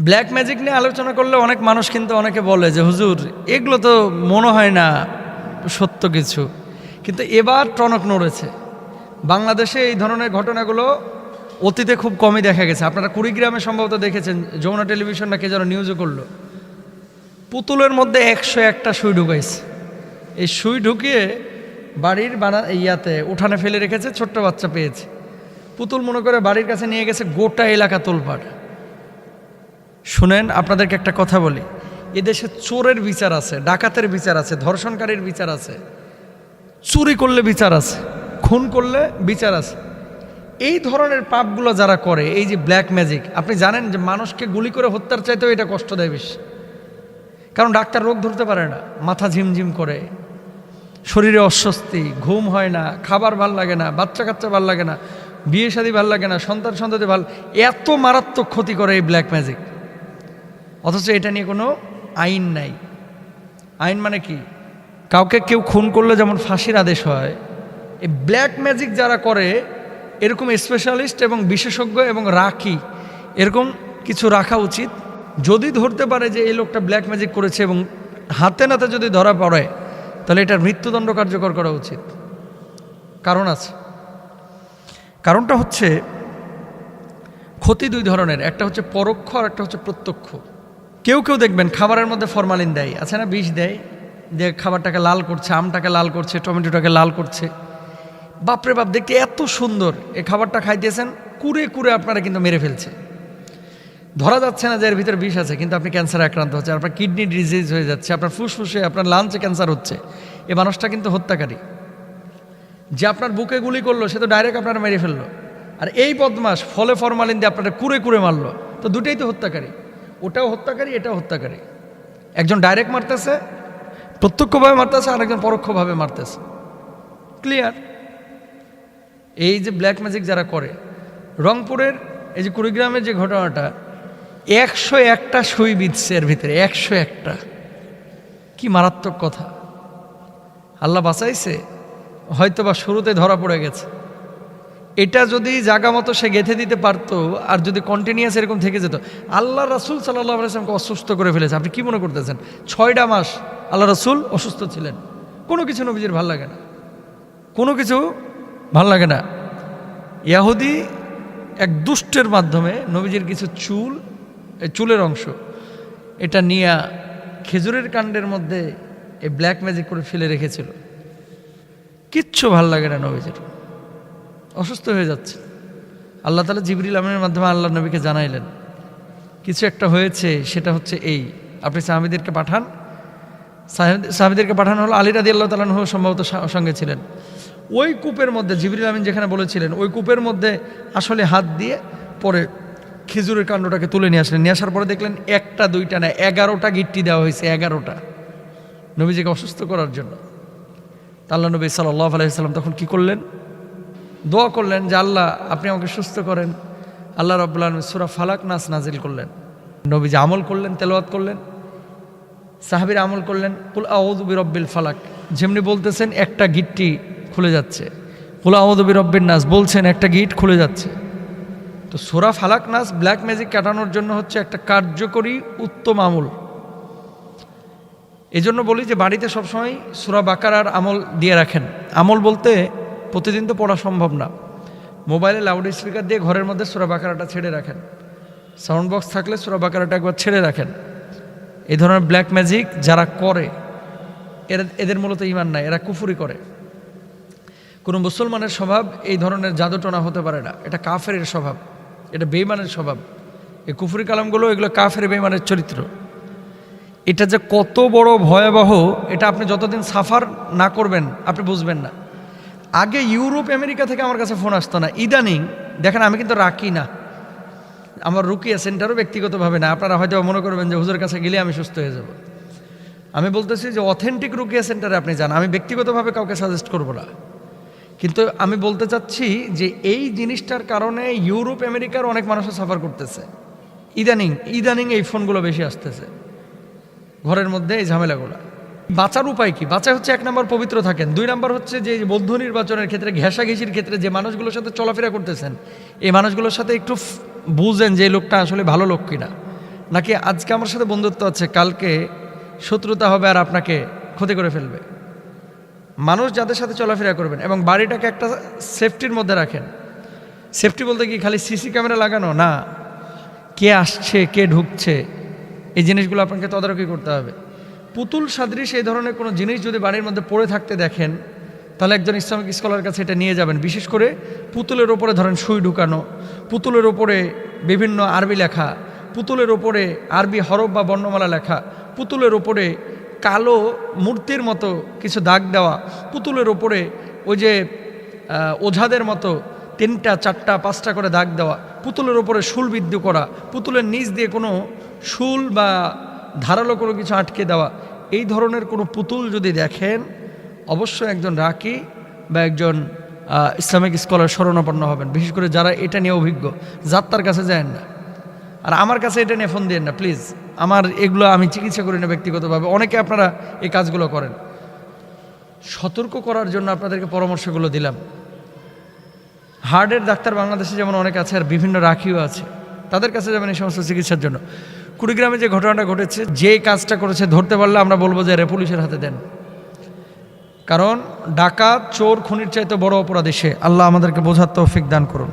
Black magic নিয়ে আলোচনা করলে অনেক মানুষ কিন্তু অনেকে বলে যে, হুজুর, এগুলো তো মনে হয় না, সত্য কিছু। কিন্তু এবার টনক নড়েছে। বাংলাদেশে এই ধরনের ঘটনাগুলো অতীতে খুব কমই দেখা গেছে। আপনারা কুড়িগ্রামে সম্ভবত দেখেছেন, যমুনা টেলিভিশন না কে যেন নিউজও করল। পুতুলের মধ্যে একশো একটা সুই ঢুকাইছে। এই সুই ঢুকিয়ে বাড়ির বানা, ইয়াতে উঠানে ফেলে রেখেছে, ছোট্ট বাচ্চা পেয়েছে। পুতুল মনে করে বাড়ির কাছে নিয়ে গেছে গোটা এলাকা তোলপাড়। শুনেন, আপনাদেরকে একটা কথা বলি। এদেশে চোরের বিচার আছে, ডাকাতের বিচার আছে, ধর্ষণকারীর বিচার আছে, চুরি করলে বিচার আছে, খুন করলে বিচার আছে। এই ধরনের পাপগুলো যারা করে, এই যে ব্ল্যাক ম্যাজিক আপনি জানেন যে মানুষকে গুলি করে হত্যার চাইতেও এটা কষ্ট দেয় বেশি। কারণ ডাক্তার রোগ ধরতে পারে না, মাথা ঝিমঝিম করে, শরীরে অস্বস্তি, ঘুম হয় না, খাবার ভালো লাগে না, বাচ্চা কাচ্চা ভালো লাগে না, বিয়ে শাদী ভালো লাগে না, সন্তান সন্ততি ভালো, এত মারাত্মক ক্ষতি করে এই ব্ল্যাক ম্যাজিক অথচ এটা নিয়ে কোনো আইন নাই। আইন মানে কি? কাউকে কেউ খুন করলে যেমন ফাঁসির আদেশ হয়, এই ব্ল্যাক ম্যাজিক যারা করে, এরকম স্পেশালিস্ট এবং বিশেষজ্ঞ এবং রাখি, এরকম কিছু রাখা উচিত। যদি ধরতে পারে যে এই লোকটা ব্ল্যাক ম্যাজিক করেছে এবং হাতে নাতে যদি ধরা পড়ে, তাহলে এটার মৃত্যুদণ্ড কার্যকর করা উচিত। কারণ আছে। কারণটা হচ্ছে ক্ষতি দুই ধরনের, একটা হচ্ছে পরোক্ষ আর একটা হচ্ছে প্রত্যক্ষ। কেউ কেউ দেখবেন খাবারের মধ্যে ফরমালিন দেয়। আছে না? বিষ দেয়। যে খাবারটাকে লাল করছে, আমটাকে লাল করছে, টমেটোটাকে লাল করছে। বাপরে বাপ, দেখতে এত সুন্দর। এ খাবারটা খাইতেছেন, কুড়ে কুড়ে আপনারা কিন্তু মেরে ফেলছে। ধরা যাচ্ছে না যে এর ভিতরে বিষ আছে, কিন্তু আপনি ক্যান্সারে আক্রান্ত হচ্ছে আপনার কিডনি ডিজিজ হয়ে যাচ্ছে, আপনার ফুসফুসে, আপনার লাঞ্চে ক্যান্সার হচ্ছে। এ মানুষটা কিন্তু হত্যাকারী। যে আপনার বুকে গুলি করল, সে তো ডাইরেক্ট আপনারা মেরে ফেলল। আর এই বদমাস ফলে ফরমালিন দিয়ে আপনারা কুড়ে কুড়ে মারলো। তো দুটাই তো হত্যাকারী। ওটাও হত্যাকারী, এটাও হত্যাকারী। একজন ডাইরেক্ট মারতেছে, প্রত্যক্ষভাবে মারতেছে আর একজন পরোক্ষভাবে মারতেছে। ক্লিয়ার এই যে ব্ল্যাক ম্যাজিক যারা করে, রংপুরের এই যে কুড়িগ্রামের যে ঘটনাটা, একশো একটা সুই বিধছে এর ভিতরে, একশো একটা। কি মারাত্মক কথা। আল্লাহ বাঁচাইছে হয়তো বা শুরুতে ধরা পড়ে গেছে। এটা যদি জাগা মতো সে গেঁথে দিতে পারতো আর যদি কন্টিনিউয়াস এরকম থেকে যেত, আল্লাহ রাসুল সাল্লাহ আসলামকে অসুস্থ করে ফেলেছে। আপনি কি মনে করতেছেন? ছয়টা মাস আল্লাহ রসুল অসুস্থ ছিলেন। কোনো কিছু নবীজির ভালো লাগে না। কোনো কিছু ভালো লাগে না। ইয়াহুদি এক দুষ্টের মাধ্যমে নবীজির কিছু চুল, এই চুলের অংশ, এটা নিয়ে খেজুরের কাণ্ডের মধ্যে এই ব্ল্যাক ম্যাজিক করে ফেলে রেখেছিল। কিচ্ছু ভালো লাগে না নবীজির। অসুস্থ হয়ে যাচ্ছে। আল্লাহ তালা জিবরিল আমিনের মাধ্যমে আল্লাহ নবীকে জানাইলেন, কিছু একটা হয়েছে, সেটা হচ্ছে এই। আপনি সাহাবিদেরকে পাঠান। সাহেব- সাহাবিদেরকে পাঠানো হলো, আলী রাদি আল্লাহ তালাহ সম্ভবত সঙ্গে ছিলেন। ওই কূপের মধ্যে, জিবরিল আমিন যেখানে বলেছিলেন, ওই কূপের মধ্যে আসলে হাত দিয়ে পরে খেজুরের কাণ্ডটাকে তুলে নিয়ে আসলেন। নিয়ে আসার পরে দেখলেন একটা, দুইটা না, এগারোটা গিট্টি দেওয়া হয়েছে, এগারোটা। নবীজিকে অসুস্থ করার জন্য। আল্লাহ নবী সাল্লাহ আলাইসাল্লাম তখন কি করলেন? দোয়া করলেন যে আল্লাহ, আপনি আমাকে সুস্থ করেন। আল্লাহ আলম সুরা ফালাক নাস নাজিল করলেন। নবীজি আমল করলেন, তেলাওয়াত করলেন, সাহাবির আমল করলেন, কুল আউদুবি রব্বিল ফালাক। যেমনি বলতেছেন, একটা গিটটি খুলে যাচ্ছে। কুল আউদুবি রব্বির নাস, বলছেন, একটা গিট খুলে যাচ্ছে। তো সোরা ফালাক নাস, ব্ল্যাক ম্যাজিক কাটানোর জন্য হচ্ছে একটা কার্যকরী, উত্তম আমল। এই জন্য বলি যে, বাড়িতে সবসময় সুরা বাকারার আমল দিয়ে রাখেন। আমল বলতে প্রতিদিন তো পড়া সম্ভব না। মোবাইলে লাউড স্পিকার দিয়ে ঘরের মধ্যে সুরা বাকারাটা ছেড়ে রাখেন। সাউন্ড বক্স থাকলে সুরা বাকারাটা একবার ছেড়ে রাখেন। এই ধরনের ব্ল্যাক ম্যাজিক যারা করে, এরা, এদের মূলত ইমান নাই, এরা কুফুরি করে। কোনো মুসলমানের স্বভাব এই ধরনের জাদুটনা হতে পারে না। এটা কাফের স্বভাব, এটা বেইমানের স্বভাব। এই কুফুরি কালামগুলো, এগুলো কাফের বেইমানের চরিত্র। এটা যে কত বড় ভয়াবহ, এটা আপনি যতদিন সাফার না করবেন, আপনি বুঝবেন না। আগে ইউরোপ, আমেরিকা থেকে আমার কাছে ফোন আসতো না। ইদানিং, দেখেন আমি কিন্তু রাখি না। আমার রুকিয়া সেন্টারও ব্যক্তিগতভাবে না। আপনারা হয়তো মনে করবেন যে হুজুরের কাছে গেলে আমি সুস্থ হয়ে যাব। আমি বলতেছি যে অথেন্টিক রুকিয়া সেন্টারে আপনি যান। আমি ব্যক্তিগতভাবে কাউকে সাজেস্ট করব না। কিন্তু আমি বলতে চাচ্ছি যে এই জিনিসটার কারণে ইউরোপ, আমেরিকার অনেক মানুষও সাফার করতেছে। ইদানিং ইদানিং এই ফোনগুলো বেশি আসতেছে। ঘরের মধ্যে এই ঝামেলাগুলো। বাঁচার উপায় কি? বাঁচা হচ্ছে এক নম্বর পবিত্র থাকেন। দুই নম্বর হচ্ছে যে বৌদ্ধ নির্বাচনের ক্ষেত্রে, ঘেঁষাঘেঁষির ক্ষেত্রে যে মানুষগুলোর সাথে চলাফেরা করতেছেন, এই মানুষগুলোর সাথে একটু বুঝেন যে লোকটা আসলে ভালো লোক কিনা। নাকি আজকে আমার সাথে বন্ধুত্ব আছে, কালকে শত্রুতা হবে আর আপনাকে ক্ষতি করে ফেলবে। মানুষ যাদের সাথে চলাফেরা করবেন এবং বাড়িটাকে একটা সেফটির মধ্যে রাখেন। সেফটি বলতে কি, খালি সিসি ক্যামেরা লাগানো? না। কে আসছে, কে ঢুকছে, এই জিনিসগুলো আপনাকে তদারকি করতে হবে। পুতুল সাদৃশ এই ধরনের কোনো জিনিস যদি বাড়ির মধ্যে পড়ে থাকতে দেখেন, তাহলে একজন ইসলামিক স্কলার কাছে এটা নিয়ে যাবেন। বিশেষ করে পুতুলের ওপরে ধরেন সুই ঢুকানো, পুতুলের ওপরে বিভিন্ন আরবি লেখা, পুতুলের ওপরে আরবি হরফ বা বর্ণমালা লেখা, পুতুলের ওপরে কালো মূর্তির মতো কিছু দাগ দেওয়া, পুতুলের ওপরে ওই যে ওঝাদের মতো তিনটা, চারটা, পাঁচটা করে দাগ দেওয়া, পুতুলের ওপরে শুল বিদ্যু করা, পুতুলের নিচ দিয়ে কোনো শুল বা ধারালো কোনো কিছু আটকে দেওয়া এই ধরনের কোনো পুতুল যদি দেখেন, অবশ্যই একজন রাকি বা একজন ইসলামিক স্কলার শরণাপন্ন হবেন। বিশেষ করে যারা এটা নিয়ে অভিজ্ঞ যাত্রার কাছে যায় না। আর আমার কাছে এটা নিয়ে ফোন দিয়েন না, প্লিজ। আমার এগুলো আমি চিকিৎসা করি না ব্যক্তিগতভাবে। অনেকে আপনারা এই কাজগুলো করেন। সতর্ক করার জন্য আপনাদেরকে পরামর্শগুলো দিলাম। হার্টের ডাক্তার বাংলাদেশে যেমন অনেক আছে, আর বিভিন্ন রাখিও আছে। তাদের কাছে যাবেন এই সমস্ত চিকিৎসার জন্য। কুড়িগ্রামে যে ঘটনাটা ঘটেছে, যে কাজটা করেছে, ধরতে পারলে আমরা বলব যে রে পুলিশের হাতে দেন। কারণ ডাকাত চোর খুনির চাইতে বড় অপরাধী সে আল্লাহ আমাদেরকে বোঝার তৌফিক দান করুন।